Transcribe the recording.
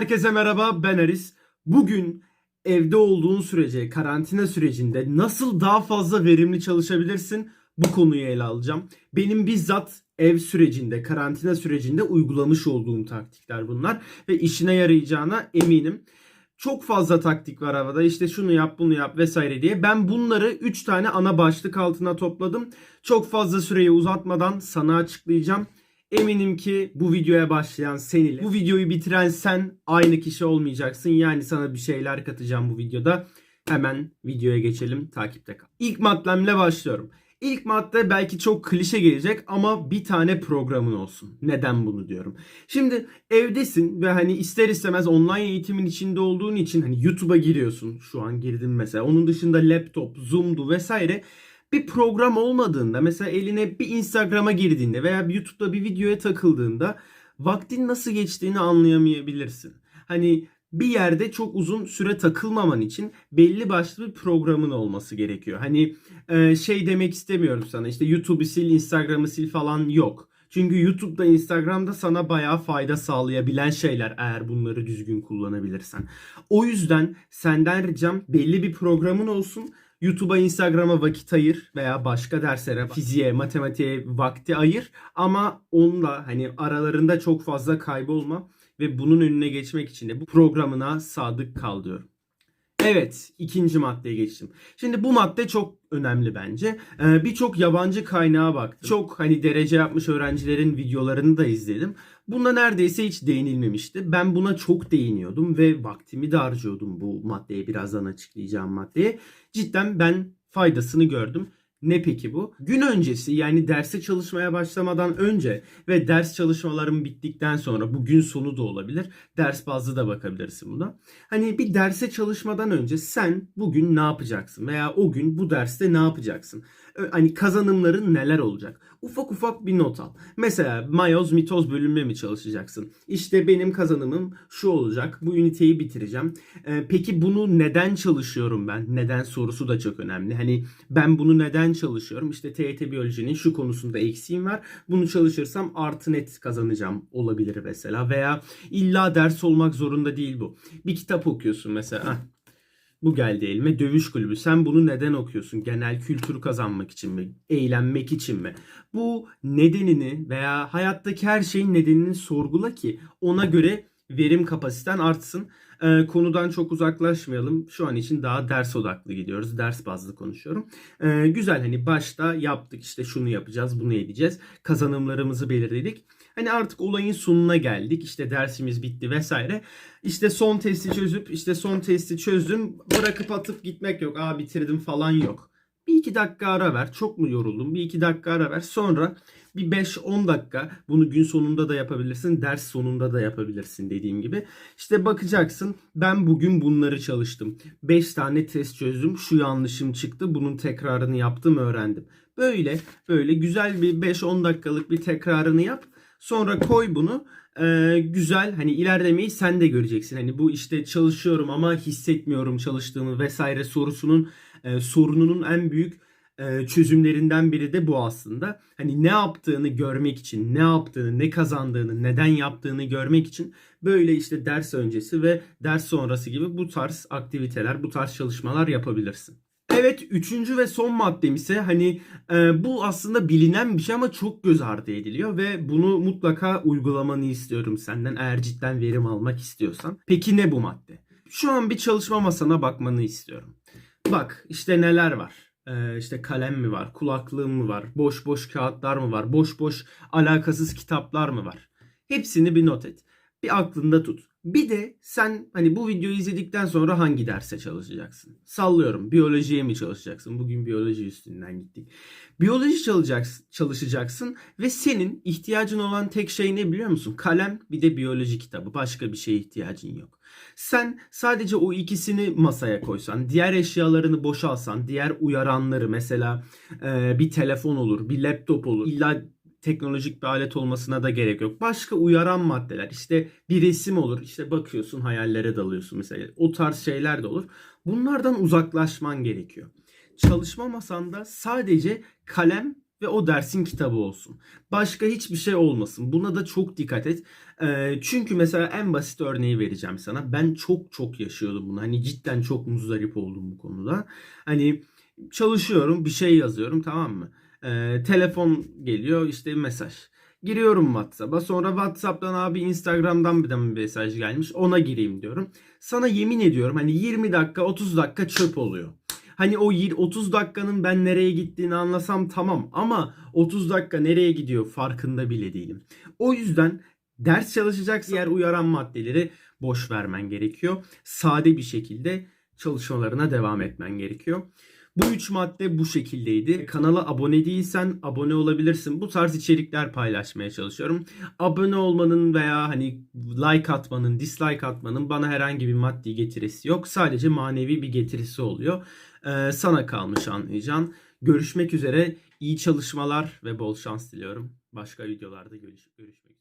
Herkese merhaba ben Aris. Bugün evde olduğun sürece, karantina sürecinde nasıl daha fazla verimli çalışabilirsin bu konuyu ele alacağım. Benim bizzat ev sürecinde, karantina sürecinde uygulamış olduğum taktikler bunlar ve işine yarayacağına eminim. Çok fazla taktik var havada. İşte şunu yap, bunu yap vesaire diye. Ben bunları 3 tane ana başlık altına topladım. Çok fazla süreyi uzatmadan sana açıklayacağım. Eminim ki bu videoya başlayan sen bu videoyu bitiren sen aynı kişi olmayacaksın. Yani sana bir şeyler katacağım bu videoda. Hemen videoya geçelim. Takipte kal. İlk maddemle başlıyorum. İlk madde belki çok klişe gelecek ama bir tane programın olsun. Neden bunu diyorum? Şimdi evdesin ve hani ister istemez online eğitimin içinde olduğun için hani YouTube'a giriyorsun. Şu an girdim mesela. Onun dışında laptop, Zoom'du vesaire bir program olmadığında mesela eline bir Instagram'a girdiğinde veya YouTube'da bir videoya takıldığında vaktin nasıl geçtiğini anlayamayabilirsin. Hani bir yerde çok uzun süre takılmaman için belli başlı bir programın olması gerekiyor. Hani e, şey demek istemiyorum sana işte YouTube'u sil, Instagram'ı sil falan yok. Çünkü YouTube'da, Instagram'da sana bayağı fayda sağlayabilen şeyler eğer bunları düzgün kullanabilirsen. O yüzden senden ricam belli bir programın olsun. YouTube'a, Instagram'a vakit ayır veya başka derslere, fiziğe, matematiğe vakti ayır. Ama onunla hani aralarında çok fazla kaybolma ve bunun önüne geçmek için de bu programına sadık kal diyorum. Evet, ikinci maddeye geçtim. Şimdi bu madde çok önemli bence. Ee, Birçok yabancı kaynağa baktım. Çok hani derece yapmış öğrencilerin videolarını da izledim. Bunda neredeyse hiç değinilmemişti. Ben buna çok değiniyordum ve vaktimi de harcıyordum bu maddeye birazdan açıklayacağım maddeye. Cidden ben faydasını gördüm. Ne peki bu? Gün öncesi yani derse çalışmaya başlamadan önce ve ders çalışmalarım bittikten sonra bu gün sonu da olabilir. Ders bazlı da bakabilirsin buna. Hani bir derse çalışmadan önce sen bugün ne yapacaksın veya o gün bu derste ne yapacaksın? Hani kazanımların neler olacak? Ufak ufak bir not al. Mesela mayoz mitoz bölünme mi çalışacaksın? İşte benim kazanımım şu olacak. Bu üniteyi bitireceğim. Ee, peki bunu neden çalışıyorum ben? Neden sorusu da çok önemli. Hani ben bunu neden çalışıyorum? İşte TYT biyolojinin şu konusunda eksiğim var. Bunu çalışırsam artı net kazanacağım olabilir mesela. Veya illa ders olmak zorunda değil bu. Bir kitap okuyorsun mesela. Bu geldi elime dövüş kulübü. Sen bunu neden okuyorsun? Genel kültür kazanmak için mi? Eğlenmek için mi? Bu nedenini veya hayattaki her şeyin nedenini sorgula ki ona göre verim kapasiten artsın. Ee, konudan çok uzaklaşmayalım. Şu an için daha ders odaklı gidiyoruz. Ders bazlı konuşuyorum. Ee, güzel hani başta yaptık işte şunu yapacağız, bunu edeceğiz. Kazanımlarımızı belirledik. Hani artık olayın sonuna geldik. İşte dersimiz bitti vesaire. İşte son testi çözüp işte son testi çözdüm. Bırakıp atıp gitmek yok. Aa bitirdim falan yok. Bir iki dakika ara ver. Çok mu yoruldum? Bir iki dakika ara ver. Sonra bir 5-10 dakika bunu gün sonunda da yapabilirsin. Ders sonunda da yapabilirsin dediğim gibi. İşte bakacaksın ben bugün bunları çalıştım. 5 tane test çözdüm. Şu yanlışım çıktı. Bunun tekrarını yaptım öğrendim. Böyle böyle güzel bir 5-10 dakikalık bir tekrarını yap. Sonra koy bunu. Ee, güzel hani ilerlemeyi sen de göreceksin. Hani bu işte çalışıyorum ama hissetmiyorum çalıştığımı vesaire sorusunun e, sorununun en büyük e, çözümlerinden biri de bu aslında. Hani ne yaptığını görmek için, ne yaptığını, ne kazandığını, neden yaptığını görmek için böyle işte ders öncesi ve ders sonrası gibi bu tarz aktiviteler, bu tarz çalışmalar yapabilirsin. Evet üçüncü ve son maddem ise hani e, bu aslında bilinen bir şey ama çok göz ardı ediliyor ve bunu mutlaka uygulamanı istiyorum senden eğer cidden verim almak istiyorsan. Peki ne bu madde? Şu an bir çalışma masana bakmanı istiyorum. Bak işte neler var. Ee, işte kalem mi var, kulaklığım mı var, boş boş kağıtlar mı var, boş boş alakasız kitaplar mı var? Hepsini bir not et. Bir aklında tut. Bir de sen hani bu videoyu izledikten sonra hangi derse çalışacaksın? Sallıyorum. Biyolojiye mi çalışacaksın? Bugün biyoloji üstünden gittik. Biyoloji çalışacaksın, çalışacaksın ve senin ihtiyacın olan tek şey ne biliyor musun? Kalem bir de biyoloji kitabı. Başka bir şeye ihtiyacın yok. Sen sadece o ikisini masaya koysan, diğer eşyalarını boşalsan, diğer uyaranları mesela bir telefon olur, bir laptop olur. İlla teknolojik bir alet olmasına da gerek yok. Başka uyaran maddeler işte bir resim olur işte bakıyorsun hayallere dalıyorsun mesela o tarz şeyler de olur. Bunlardan uzaklaşman gerekiyor. Çalışma masanda sadece kalem ve o dersin kitabı olsun. Başka hiçbir şey olmasın. Buna da çok dikkat et. Ee, çünkü mesela en basit örneği vereceğim sana. Ben çok çok yaşıyordum bunu. Hani cidden çok muzdarip oldum bu konuda. Hani çalışıyorum, bir şey yazıyorum tamam mı? Ee, telefon geliyor işte mesaj. Giriyorum WhatsApp'a. Sonra WhatsApp'tan abi Instagram'dan bir de mesaj gelmiş. Ona gireyim diyorum. Sana yemin ediyorum hani 20 dakika 30 dakika çöp oluyor. Hani o yir- 30 dakikanın ben nereye gittiğini anlasam tamam ama 30 dakika nereye gidiyor farkında bile değilim. O yüzden ders çalışacaksan diğer uyaran maddeleri boş vermen gerekiyor. Sade bir şekilde çalışmalarına devam etmen gerekiyor. Bu üç madde bu şekildeydi. Kanala abone değilsen abone olabilirsin. Bu tarz içerikler paylaşmaya çalışıyorum. Abone olmanın veya hani like atmanın, dislike atmanın bana herhangi bir maddi getirisi yok. Sadece manevi bir getirisi oluyor. Ee, sana kalmış anlayacağın. Görüşmek üzere. İyi çalışmalar ve bol şans diliyorum. Başka videolarda görüş görüşmek üzere.